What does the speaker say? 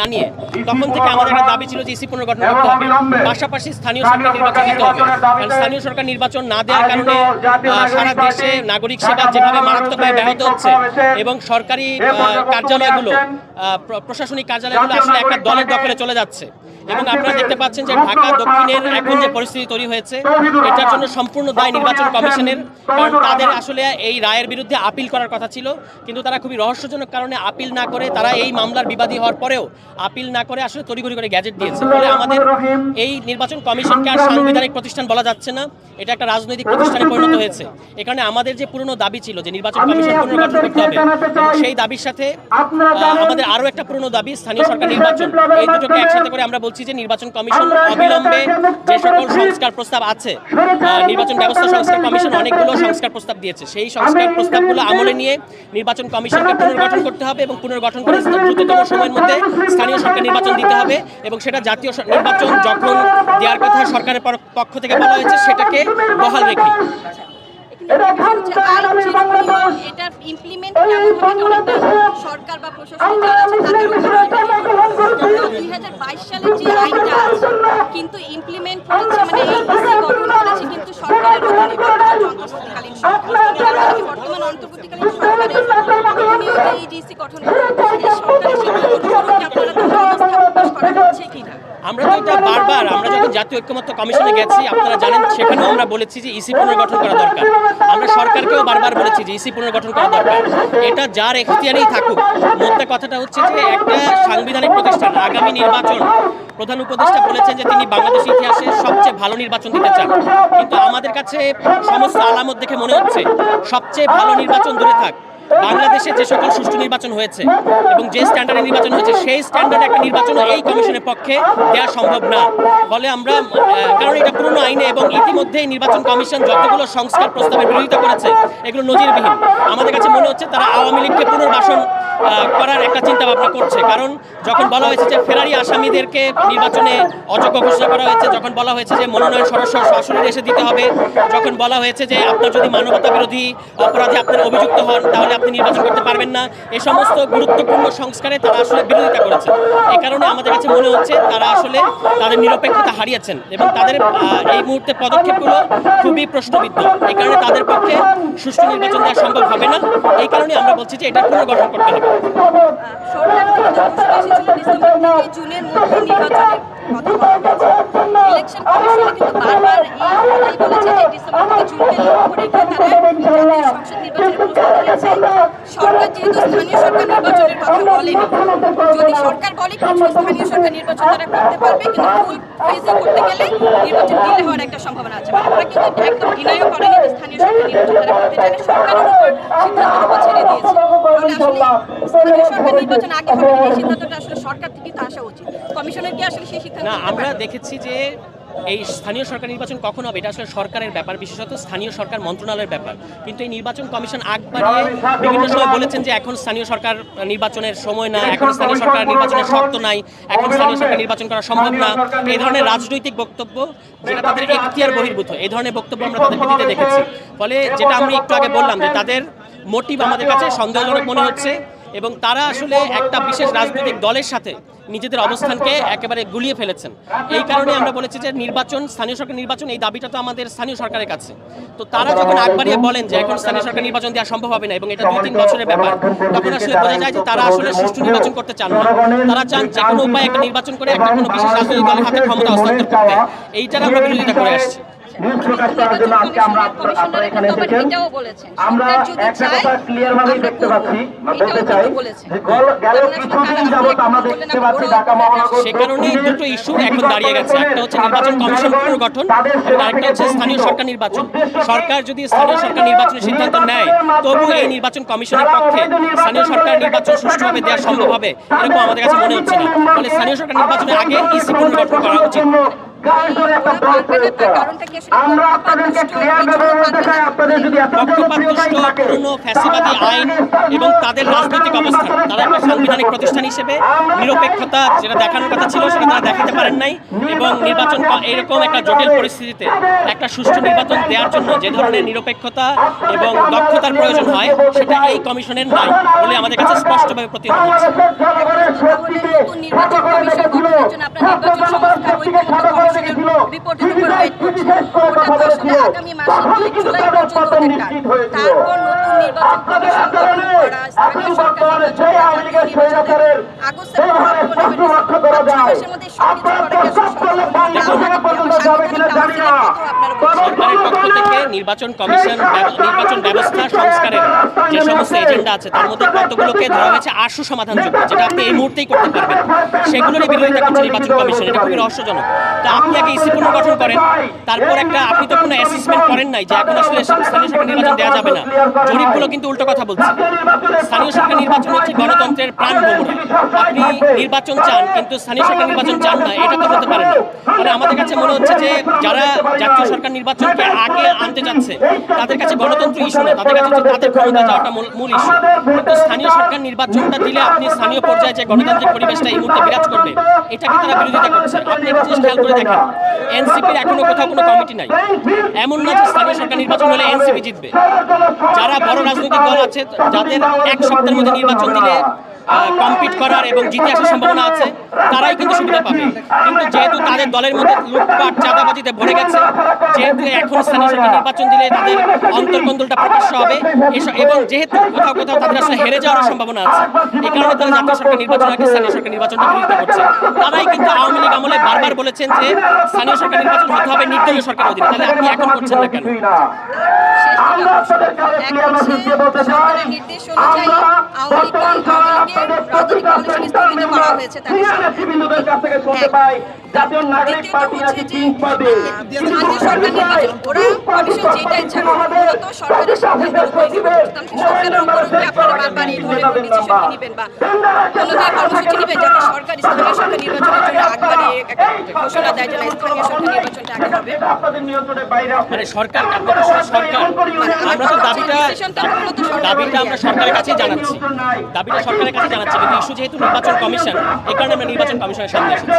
না নিয়ে। তখন থেকে আমাদের একটা দাবি ছিল যে ইসি পুনর্গঠন করতে হবে। পাশাপাশি স্থানীয় সরকার নির্বাচন দিতে হবে। কারণ স্থানীয় সরকার নির্বাচন না দেওয়ার কারণে সারা দেশে নাগরিক সেবা যেভাবে মারাত্মকভাবে ব্যাহত হচ্ছে এবং সরকারি কার্যালয়গুলো আহ, প্রশাসনিক কার্যালয়গুলো আসলে একটা দলের দখলে চলে যাচ্ছে। এবং আপনারা দেখতে পাচ্ছেন যে ঢাকা দক্ষিণের এখন যে পরিস্থিতি তৈরি হয়েছে এটার জন্য সম্পূর্ণ দায় নির্বাচন কমিশনের কারণ তাদের আসলে এই রায়ের বিরুদ্ধে আপিল করার কথা ছিল কিন্তু তারা খুবই রহস্যজনক কারণে আপিল না করে তারা এই মামলার বিবাদী হওয়ার পরেও আপিল না করে আসলে তড়িঘড়ি করে গ্যাজেট দিয়েছে। ফলে আমাদের এই নির্বাচন কমিশনকে আর সাংবিধানিক প্রতিষ্ঠান বলা যাচ্ছে না এটা একটা রাজনৈতিক প্রতিষ্ঠানে পরিণত হয়েছে। এখানে আমাদের যে পুরনো দাবি ছিল যে নির্বাচন কমিশন পুনর্গঠন করতে হবে সেই দাবির সাথে আমাদের আরও একটা পুরনো দাবি স্থানীয় সরকার নির্বাচন এই দুটোকে একসাথে করে আমরা বলছি যে নির্বাচন কমিশন অবিলম্বে যে সকল সংস্কার প্রস্তাব আছে নির্বাচন ব্যবস্থা সংস্কার কমিশন অনেকগুলো সংস্কার প্রস্তাব দিয়েছে। সেই সংস্কার প্রস্তাবগুলো আমলে নিয়ে নির্বাচন কমিশনকে পুনর্গঠন করতে হবে এবং পুনর্গঠন করে দ্রুততম সময়ের মধ্যে স্থানীয় সরকার নির্বাচন দিতে হবে এবং সেটা জাতীয় নির্বাচন যখন দেওয়ার কথা সরকারের পক্ষ থেকে বলা হয়েছে সেটাকে বহাল রেখে। ইমপ্লিমেন্ট এটা অনেকটা সরকার বা প্রশাসন যারা আছে তাদের হাজার বাইশ সালের যে আইনটা আছে কিন্তু ইমপ্লিমেন্ট মানে এই গঠন করেছে কিন্তু সরকারের অধীনে বর্তমান অন্তর্বর্তীকালীন সরকার তার কি বর্তমান অন্তর্বর্তীকালীন সরকারের অধীনেও এই ডিসি গঠন করেছে এই সরকারের সিদ্ধান্তকে আপনারা তাহলে প্রস্তাব পেশ করা হচ্ছে কিনা আমরা তো বারবার আমরা যখন জাতীয় ঐক্যমত্য কমিশনে গেছি, আপনারা জানেন, সেখানেও আমরা বলেছি যে ইসি পুনর্গঠন করা দরকার। আমরা সরকারকেও বারবার বলেছি যে ইসি পুনর্গঠন করা দরকার। এটা যার এখতিয়ারেই থাকুক। মোদ্দা কথাটা হচ্ছে যে একটা সাংবিধানিক প্রতিষ্ঠান, আগামী নির্বাচন, প্রধান উপদেষ্টা বলেছেন যে তিনি বাংলাদেশ ইতিহাসে সবচেয়ে ভালো নির্বাচন দিতে চান। কিন্তু আমাদের কাছে সমস্ত আলামত দেখে মনে হচ্ছে, সবচেয়ে ভালো নির্বাচন দূরে থাক। বাংলাদেশে যে সকল সুষ্ঠু নির্বাচন হয়েছে এবং যে স্ট্যান্ডার্ডে নির্বাচন হয়েছে, সেই স্ট্যান্ডার্ডে একটা নির্বাচন এই কমিশনের পক্ষে দেওয়া সম্ভব না। ফলে আমরা কারণ এটা পুরনো আইনে এবং ইতিমধ্যেই নির্বাচন কমিশন যতগুলো সংস্কার প্রস্তাবের বিরোধিতা করেছে, এগুলো নজিরবিহীন। আমাদের কাছে মনে হচ্ছে তারা আওয়ামী লীগকে পুনর্বাসন করার একটা চিন্তা ভাবনা করছে। কারণ যখন বলা হয়েছে যে ফেরারি আসামিদেরকে নির্বাচনে অযোগ্য ঘোষণা করা হয়েছে, যখন বলা হয়েছে যে মনোনয়ন সদস্য সরাসরি এসে দিতে হবে, যখন বলা হয়েছে যে আপনার যদি মানবতা বিরোধী অপরাধে আপনার অভিযুক্ত হন, তাহলে আপনি নির্বাচন করতে পারবেন না। এই সমস্ত গুরুত্বপূর্ণ সংস্কারে তারা আসলে বিরোধিতা করেছে। এই কারণে আমাদের কাছে মনে হচ্ছে তারা আসলে তাদের নিরপেক্ষতা হারিয়েছেন এবং তাদের এই মুহূর্তে পদক্ষেপগুলো খুবই প্রশ্নবিদ্ধ। এই কারণে তাদের পক্ষে সুষ্ঠু নির্বাচন দেওয়া সম্ভব হবে না। এই কারণে আমরা বলছি যে এটা পুনর্গঠন করতে হবে। কথা বলা হয়েছে। ইলেকশন কিন্তু বারবার এই কথাই বলেছে যে ডিসেম্বর থেকে জুনকে লক্ষ্য রেখে তারা জাতীয় সংসদ নির্বাচনের প্রস্তাব দিয়েছে সরকার যেহেতু স্থানীয় সরকার নির্বাচনের কথা বলেনি যদি সরকার বলে কিছু স্থানীয় সরকার নির্বাচন তারা করতে পারবে কিন্তু ফুল ফেজে করতে গেলে নির্বাচন ডিলে হওয়ার একটা সম্ভাবনা আছে। মানে ওরা কিন্তু একদম ডিনাইও করেনি যে স্থানীয় সরকার নির্বাচন তারা করতে চায় সরকারের উপর সিদ্ধান্তের উপর ছেড়ে দিয়েছে। তাহলে আসলে স্থানীয় সরকার নির্বাচন আগে হবে এই সিদ্ধান্তটা আসলে সরকার থেকেই তো আসা উচিত। কমিশনের কি আসলে সেই সিদ্ধান্ত না আমরা দেখেছি যে এই স্থানীয় সরকার নির্বাচন কখন হবে? এটা আসলে সরকারের ব্যাপার বিশেষত স্থানীয় সরকার মন্ত্রণালয়ের ব্যাপার। কিন্তু এই নির্বাচন কমিশন আগ বাড়িয়ে বিভিন্ন সময় বলেছেন যে এখন স্থানীয় সরকার নির্বাচনের সময় না এখন স্থানীয় সরকার নির্বাচনের শর্ত নাই এখন স্থানীয় সরকার নির্বাচন করা সম্ভব না। এই ধরনের রাজনৈতিক বক্তব্য যেটা তাদের এখতিয়ার বহির্ভূত এই ধরনের বক্তব্য আমরা তাদের দিতে দেখেছি। ফলে যেটা আমি একটু আগে বললাম যে তাদের মোটিভ আমাদের কাছে সন্দেহজনক মনে হচ্ছে। এবং তারা আসলে একটা বিশেষ রাজনৈতিক দলের সাথে নিজেদের অবস্থানকে একেবারে গুলিয়ে ফেলেছেন। এই কারণে আমরা বলেছি যে নির্বাচন, স্থানীয় সরকার নির্বাচন, এই দাবিটা তো আমাদের স্থানীয় সরকারের কাছে। তো তারা যখন আগ বাড়িয়ে বলেন যে এখন স্থানীয় সরকার নির্বাচন দেওয়া সম্ভব হবে না এবং এটা দুই তিন বছরের ব্যাপার, তখন আসলে বোঝা যায় যে তারা আসলে সুষ্ঠু নির্বাচন করতে চান না। তারা চান যে কোনো উপায়ে একটা নির্বাচন করে একটা কোনো বিশেষ রাজনৈতিক দলের হাতে ক্ষমতা হস্তান্তর করতে। এইটার আমরা বিরোধিতা করে আসছি। প্রকাশ করার জন্য আজকে আমরা আপনারা এখানে এসেছেন। আমরা সরকার যদি একটা কথা ক্লিয়ার ভাবে দেখতে পাচ্ছি বা বলতে চাই। যে গেল কিছুদিন যাবত আমরা দেখতে পাচ্ছি ঢাকা মহানগর সে কারণেই দুটো ইস্যু এখন দাঁড়িয়ে গেছে। একটা হচ্ছে নির্বাচন কমিশন পুনর্গঠন এবং আরেকটা হচ্ছে স্থানীয় সরকার নির্বাচন। সরকার যদি স্থানীয় সরকার নির্বাচনের সিদ্ধান্ত নেয় তবু এই নির্বাচন কমিশনের পক্ষে স্থানীয় সরকার নির্বাচন সুষ্ঠুভাবে দেওয়া সম্ভব হবে এরকম আমাদের কাছে মনে হচ্ছে না। ফলে স্থানীয় সরকার নির্বাচনের আগে ইসি পুনর্গঠন করা উচিত। আমরা আপনাদেরকে ক্লিয়ার ভাবে বলতে চাই আপনাদের যদি এত জনপ্রিয়তাই থাকে ফ্যাসিবাদী আইন এবং তাদের রাজনৈতিক অবস্থান তারা একটা সাংবিধানিক প্রতিষ্ঠান হিসেবে নিরপেক্ষতা যেটা দেখানোর কথা ছিল সেটা তারা দেখাতে পারেন নাই এবং নির্বাচন এরকম একটা জটিল পরিস্থিতিতে একটা সুষ্ঠু নির্বাচন দেওয়ার জন্য যে ধরনের নিরপেক্ষতা এবং দক্ষতার প্রয়োজন হয় সেটা এই কমিশনের নাই বলে আমাদের কাছে স্পষ্টভাবে হচ্ছে নির্বাচন কমিশন নির্বাচন সংস্কার ঐক্যমত্য কমিশনের রিপোর্টের উপর ওয়েট করছেন ওটা তো আগামী মাসে জুলাই পর্যন্ত একটা তারপর নতুন নির্বাচন কমিশন গঠন করা স্থানীয় সরকার নির্বাচন জাতীয় নির্বাচনের আগস্ট সেপ্টেম্বর অক্টোবর নভেম্বর পাঁচ মাসের মধ্যে সবকিছু করা কি আসলে সম্ভব সরকারের পক্ষ থেকে নির্বাচন কমিশন নির্বাচন ব্যবস্থা সংস্কারের যে সমস্ত এজেন্ডা আছে তার মধ্যে কতগুলোকে ধরা হয়েছে আশু সমাধানযোগ্য যেটা আপনি এই মুহূর্তেই করতে পারবেন। সেগুলোরই বিরোধিতা করছে নির্বাচন কমিশন এটা খুবই রহস্যজনক তা আপনি আগে ইসি পুনর্গঠন করেন। তারপর একটা আপনি তো কোনো অ্যাসেসমেন্ট করেন নাই যে এখন আসলে স্থানীয় সরকার নির্বাচন দেওয়া যাবে না। জরিপগুলো কিন্তু উল্টো কথা বলছে। স্থানীয় সরকার নির্বাচন হচ্ছে গণতন্ত্রের প্রাণ ভ্রমণ আপনি নির্বাচন চান, কিন্তু স্থানীয় সরকার নির্বাচন চান না, এটা তো হতে পারে না। মানে আমাদের কাছে মনে হচ্ছে যে যারা জাতীয় সরকার নির্বাচনকে আগে আনতে যাচ্ছে, তাদের কাছে গণতন্ত্র ইস্যু না, তাদের কাছে তাদের ক্ষমতা যাওয়াটা মূল- ইস্যু কিন্তু স্থানীয় সরকার নির্বাচনটা দিলে আপনি স্থানীয় পর্যায়ে যে গণতান্ত্রিক পরিবেশটা এই মুহূর্তে বিরাজ করবে, এটাকে তারা বিরোধিতা করছে। আপনি একটা খেয়াল করে দেখেন এনসিপির এখনও কোথাও কোনো কমিটি নাই। এমন না যে স্থানীয় সরকার নির্বাচন হলে এনসিপি জিতবে। যারা বড় রাজনৈতিক দল আছে, যাদের এক সপ্তাহের মধ্যে নির্বাচন দিলে কম্পিট করার এবং জিতে আসার সম্ভাবনা আছে তারাই কিন্তু সুবিধা পাবে। কিন্তু যেহেতু তাদের দলের মধ্যে লুটপাট, চাঁদাবাজিতে ভরে গেছে, যেহেতু এখন স্থানীয় সরকার নির্বাচন দিলে তাদের অন্তর্কন্দলটা প্রকাশ্য হবে এবং যেহেতু কোথাও কোথাও তাদের আসলে হেরে যাওয়ার সম্ভাবনা আছে, এই কারণে তারা জাতীয় সরকার নির্বাচন আগে স্থানীয় সরকার নির্বাচনটা বিরোধিতা করছে। তারাই কিন্তু আওয়ামী লীগ আমলে বারবার বলেছেন যে স্থানীয় সরকার নির্বাচন হতে হবে নির্দলীয় সরকার অধীনে। তাহলে আপনি এখন করছেন না কেন? আমরা আপনাদেরকে আরও ক্লিয়ার মেসেজ দিয়ে বলতে চাই লীগের রাজনৈতিক কমিশন স্থগিত করা হয়েছে তাদের ক্লিয়ার বিন্দুদের কাছ থেকে শুনতে পাই জাতীয় নাগরিক পার্টি নাকি তিন পদে ওরা কমিশন যেটা ইচ্ছা করে মূলত সরকারের সিদ্ধান্ত তৈরি করতাম সরকারের উপর আপনারা বারবার এই ধরনের ডিসিশন নেবেন বা অন্যথায় কর্মসূচি নেবেন যাতে সরকার স্থানীয় সরকার নির্বাচনের জন্য আগবাড়ি ঘোষণা দেয় যে স্থানীয় সরকার নির্বাচনটা আগে হবে। আপনাদের নিয়ন্ত্রণের বাইরে আছে মানে সরকার সরকার আমরা তো দাবিটা দাবিটা আমরা সরকারের কাছেই জানাচ্ছি। দাবিটা সরকারের কাছে জানাচ্ছি কিন্তু ইস্যু যেহেতু নির্বাচন কমিশন এই কারণে আমরা নির্বাচন কমিশনের সামনে এসেছি।